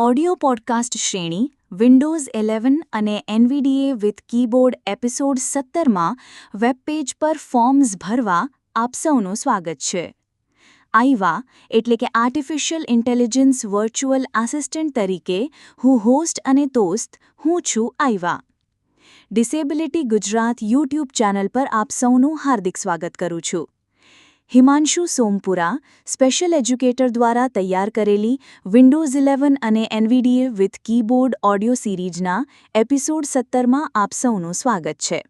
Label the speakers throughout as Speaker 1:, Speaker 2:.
Speaker 1: Audio podcast શ્રેણી Windows eleven અને NVDA with keyboard episode સત્તરમાં વેબપેજ પર ફોર્મ્સ ભરવા આપ સૌનું સ્વાગત છે. આઈવા એટલે કે આર્ટિફિશિયલ ઇન્ટેલિજન્સ વર્ચ્યુઅલ આસિસ્ટન્ટ તરીકે હું હોસ્ટ અને દોસ્ત હું છું આઈવા. ડિસેબિલિટી ગુજરાત યુટ્યુબ ચેનલ પર આપ સૌનું હાર્દિક સ્વાગત કરું છું. હિમાંશુ સોમપુરા સ્પેશિયલ એજ્યુકેટર દ્વારા તૈયાર કરેલી વિન્ડોઝ ઇલેવન અને એનવીડીએ વિથ કીબોર્ડ ઓડિયો સિરીઝના એપિસોડ સત્તરમાં આપ સૌનું સ્વાગત છે.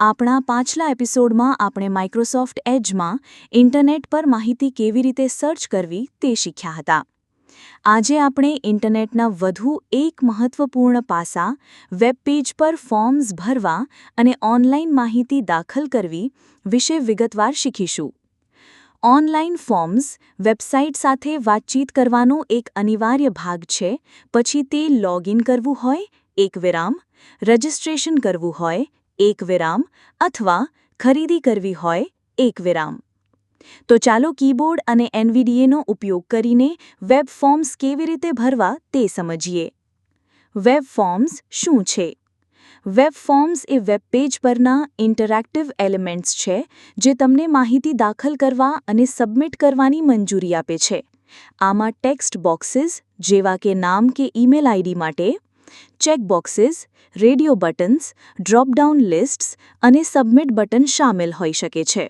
Speaker 1: આપણા પાછલા એપિસોડમાં આપણે માઇક્રોસોફ્ટ એજમાં ઇન્ટરનેટ પર માહિતી કેવી રીતે સર્ચ કરવી તે શીખ્યા હતા. આજે આપણે ઇન્ટરનેટના વધુ એક મહત્વપૂર્ણ પાસા વેબ પેજ પર ફોર્મ્સ ભરવા અને ઓનલાઇન માહિતી દાખલ કરવી વિશે વિગતવાર શીખીશું. ઓનલાઈન ફોર્મ્સ, વેબસાઇટ સાથે વાતચીત કરવાનો એક અનિવાર્ય ભાગ છે. પછી તે લોગિન કરવું હોય, એક વિરામ, રજિસ્ટ્રેશન કરવું હોય, એક વિરામ, અથવા ખરીદી કરવી હોય, એક વિરામ. તો ચાલો કીબોર્ડ અને એનવીડીએનો ઉપયોગ કરીને વેબ ફોર્મ્સ કેવી રીતે ભરવા તે સમજીએ. વેબ ફોર્મ્સ શું છે? વેબ ફોર્મ્સ એ વેબ પેજ પરના ઇન્ટરેક્ટિવ એલિમેન્ટ્સ છે, જે તમને માહિતી દાખલ કરવા અને સબમિટ કરવાની મંજૂરી આપે છે. આમાં ટેક્સ્ટ બોક્સીસ, જેવા કે નામ કે ઈમેલ આઈડી માટે, check boxes, radio buttons dropdown lists અને સબમિટ બટન શામેલ હોઈ શકે છે.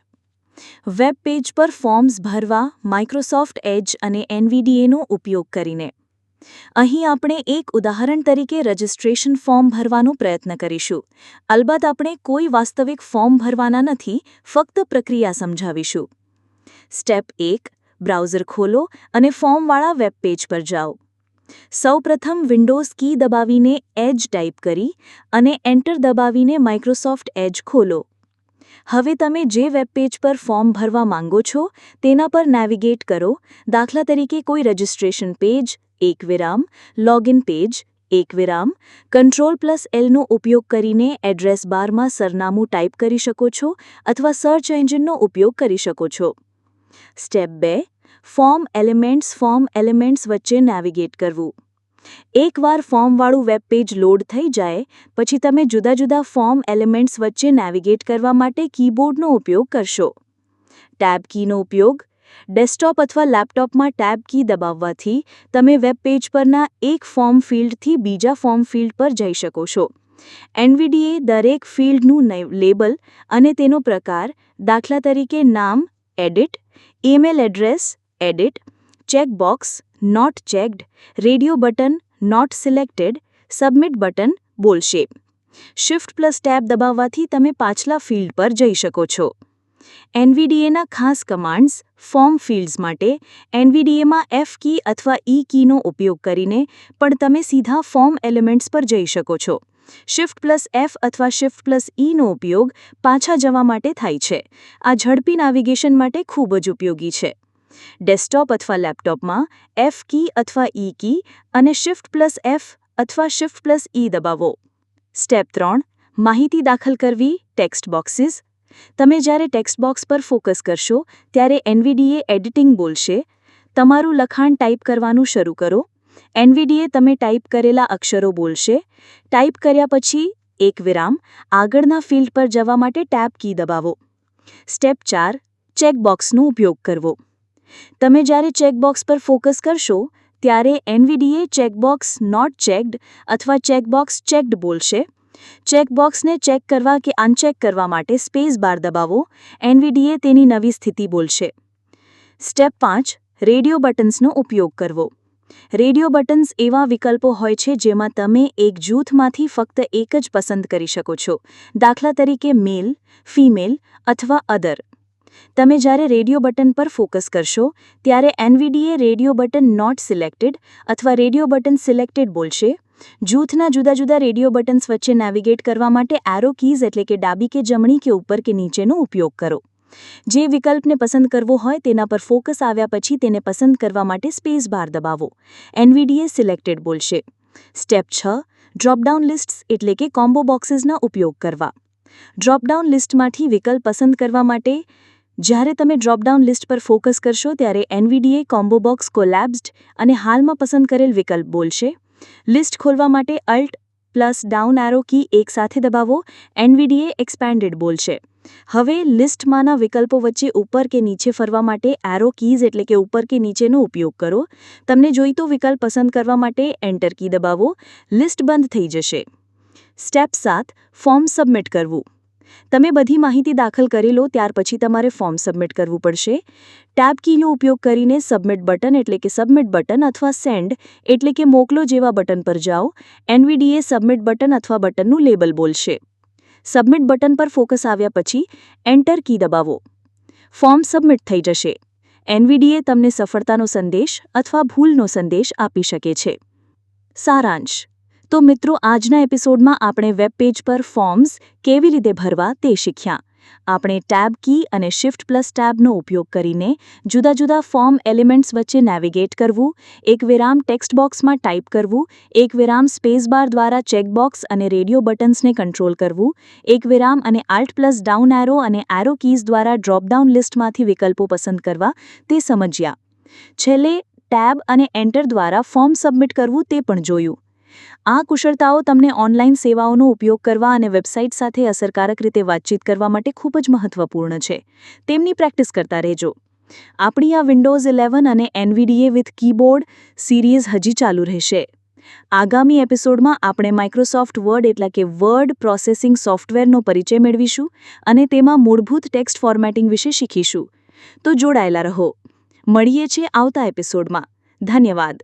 Speaker 1: વેબ પેજ પર ફોર્મ્સ ભરવા માઇક્રોસોફ્ટ એજ અને એનવીડીએનો ઉપયોગ કરીને. અહીં આપણે એક ઉદાહરણ તરીકે રજિસ્ટ્રેશન ફોર્મ ભરવાનો પ્રયત્ન કરીશું. અલબત્ત આપણે કોઈ વાસ્તવિક ફોર્મ ભરવાના નથી, ફક્ત પ્રક્રિયા સમજાવીશું. સ્ટેપ એક, બ્રાઉઝર ખોલો અને ફોર્મવાળા વેબ પેજ પર જાઓ. સૌપ્રથમ વિન્ડોઝ કી દબાવીને એજ ટાઈપ કરી અને એન્ટર દબાવીને માઇક્રોસોફ્ટ એજ ખોલો. હવે તમે જે વેબ પેજ પર ફોર્મ ભરવા માંગો છો, તેના પર નેવિગેટ કરો. દાખલા તરીકે કોઈ રજિસ્ટ્રેશન પેજ એક વિરામ લોગિન પેજ એક વિરામ કંટ્રોલ પ્લસ એલનો ઉપયોગ કરીને એડ્રેસ બારમાં સરનામું ટાઈપ કરી શકો છો અથવા સર્ચ એન્જિનનો ઉપયોગ કરી શકો છો. સ્ટેપ બે ફોર્મ એલિમેન્ટ્સ ફોર્મ એલિમેન્ટ્સ વચ્ચે નેવિગેટ કરવું. એકવાર ફોર્મવાળું વેબ પેજ લોડ થઈ જાય, પછી તમે જુદા જુદા ફોર્મ એલિમેન્ટ્સ વચ્ચે નેવિગેટ કરવા માટે કીબોર્ડનો ઉપયોગ કરશો. ટેબ કીનો ઉપયોગ ડેસ્કટોપ અથવા લેપટોપમાં ટેબ કી દબાવવાથી તમે વેબ પેજ પરના એક ફોર્મ ફિલ્ડથી બીજા ફોર્મ ફિલ્ડ પર જઈ શકો છો. એનવીડીએ દરેક ફિલ્ડનું લેબલ અને તેનો પ્રકાર, દાખલા તરીકે નામ, edit, email address, edit, checkbox, not checked, radio button, not selected, submit button બોલશે. શિફ્ટ પ્લસ ટેબ દબાવવાથી તમે પાછલા ફિલ્ડ પર જઈ શકો છો. એનવીડીએના ખાસ કમાન્ડ્સ, ફોર્મ ફિલ્ડ્સ માટે એનવીડીએમાં એફ કી અથવા ઈ કીનો ઉપયોગ કરીને પણ તમે સીધા ફોર્મ એલિમેન્ટ્સ પર જઈ શકો છો. શિફ્ટ પ્લસ એફ અથવા શિફ્ટ પ્લસ ઈનો ઉપયોગ પાછા જવા માટે થાય છે. આ ઝડપી નાવિગેશન માટે ખૂબ જ ઉપયોગી છે. ડેસ્કટોપ અથવા લેપટોપમાં એફ કી અથવા ઈ કી અને શિફ્ટ પ્લસ એફ અથવા શિફ્ટ પ્લસ ઈ દબાવો. સ્ટેપ ત્રણ, માહિતી દાખલ કરવી, ટેક્સ્ટ બોક્સીસ તમે જ્યારે ટેક્સ્ટ બોક્સ પર ફોકસ કરશો, ત્યારે એનવીડીએ એડિટિંગ બોલશે. તમારું લખાણ ટાઈપ કરવાનું શરૂ કરો. એનવીડીએ તમે ટાઈપ કરેલા અક્ષરો બોલશે. ટાઈપ કર્યા પછી એક વિરામ, આગળના ફિલ્ડ પર જવા માટે ટેબ કી દબાવો. સ્ટેપ ચાર, ચેકબોક્સનો ઉપયોગ કરવો. તમે જ્યારે ચેકબોક્સ પર ફોકસ કરશો, ત્યારે એનવીડીએ ચેકબોક્સ નોટ ચેક્ડ અથવા ચેકબોક્સ ચેક્ડ બોલશે. ચેકબોક્સને ચેક કરવા કે અનચેક કરવા માટે સ્પેસ બાર દબાવો, એનવીડીએ તેની નવી સ્થિતિ બોલશે. સ્ટેપ પાંચ, રેડિયો બટન્સનો ઉપયોગ કરવો. રેડિયો બટન્સ એવા વિકલ્પો હોય છે જેમાં તમે એક જૂથમાંથી ફક્ત એક જ પસંદ કરી શકો છો. દાખલા તરીકે મેલ, ફિમેલ અથવા અદર તમે જ્યારે રેડિયો બટન પર ફોકસ કરશો, ત્યારે NVDA radio button not selected અથવા રેડિયો બટન સિલેક્ટેડ બોલશે. જૂથના જુદા જુદા રેડિયો બટન્સ વચ્ચે નેવિગેટ કરવા માટે એરો કીઝ એટલે કે ડાબી કે જમણી કે ઉપર કે નીચેનો ઉપયોગ કરો. જે વિકલ્પને પસંદ કરવો હોય તેના પર ફોકસ આવ્યા પછી તેને પસંદ કરવા માટે સ્પેસ બાર દબાવો. એનવીડીએ સિલેક્ટેડ બોલશે. સ્ટેપ છ ડ્રોપડાઉન લિસ્ટ્સ એટલે કે કોમ્બો બોક્સીસના ઉપયોગ કરવા. ડ્રોપડાઉન લિસ્ટમાંથી વિકલ્પ પસંદ કરવા માટે જ્યારે તમે ડ્રોપડાઉન લિસ્ટ પર ફોકસ કરશો ત્યારે એનવીડીએ કોમ્બો બોક્સ કોલેબ્સ્ડ અને હાલમાં પસંદ કરેલ વિકલ્પ બોલશે. લિસ્ટ ખોલવા માટે alt plus down arrow key એકસાથે દબાવો. એનવીડીએ એક્સપેન્ડેડ બોલશે. હવે લિસ્ટમાંના વિકલ્પો વચ્ચે ઉપર કે નીચે ફરવા માટે એરો કીઝ એટલે કે ઉપર કે નીચેનો ઉપયોગ કરો. તમને જોઈતો વિકલ્પ પસંદ કરવા માટે એન્ટર કી દબાવો. લિસ્ટ બંધ થઈ જશે. સ્ટેપ સાત ફોર્મ સબમિટ કરવું. તમે બધી માહિતી દાખલ કરી લો, ત્યાર પછી તમારે ફોર્મ સબમિટ કરવું પડશે. ટેબ કીનો ઉપયોગ કરીને સબમિટ બટન એટલે કે સબમિટ બટન અથવા સેન્ડ એટલે કે મોકલો જેવા બટન પર જાઓ. એનવીડીએ સબમિટ બટન અથવા બટનનું લેબલ બોલશે. સબમિટ બટન પર ફોકસ આવ્યા પછી એન્ટર કી દબાવો. ફોર્મ સબમિટ થઈ જશે. એનવીડીએ તમને સફળતાનો સંદેશ અથવા ભૂલનો સંદેશ આપી શકે છે. સારાંશ. તો મિત્રો, આજના એપિસોડમાં આપણે વેબ પેજ પર ફોર્મ્સ કેવી રીતે ભરવા તે શીખ્યા. આપણે ટેબ કી અને શિફ્ટ પ્લસ ટેબનો ઉપયોગ કરીને જુદા જુદા ફોર્મ એલિમેન્ટ્સ વચ્ચે નેવિગેટ કરવું, એક વિરામ ટેક્સ્ટ બોક્સમાં ટાઈપ કરવું, એક વિરામ સ્પેસબાર દ્વારા ચેકબોક્સ અને રેડિયો બટન્સને કંટ્રોલ કરવું, એક વિરામ અને આલ્ટ પ્લસ ડાઉન એરો અને એરો કીઝ દ્વારા ડ્રોપડાઉન લિસ્ટમાંથી વિકલ્પો પસંદ કરવા તે સમજ્યા. છેલ્લે ટેબ અને એન્ટર દ્વારા ફોર્મ સબમિટ કરવું તે પણ જોયું. આ કુશળતાઓ તમને ઓનલાઈન સેવાઓનો ઉપયોગ કરવા અને વેબસાઇટ સાથે અસરકારક રીતે વાતચીત કરવા માટે ખૂબ જ મહત્વપૂર્ણ છે. તેમની પ્રેક્ટિસ કરતા રહેજો. આપણી આ વિન્ડોઝ ઇલેવન અને એનવીડીએ વિથ કીબોર્ડ સિરીઝ હજી ચાલુ રહેશે. આગામી એપિસોડમાં આપણે માઇક્રોસોફ્ટ વર્ડ એટલે કે વર્ડ પ્રોસેસિંગ સોફ્ટવેરનો પરિચય મેળવીશું અને તેમાં મૂળભૂત ટેક્સ્ટ ફોર્મેટિંગ વિશે શીખીશું. તો જોડાયેલા રહો. મળીએ છીએ આવતા એપિસોડમાં. ધન્યવાદ.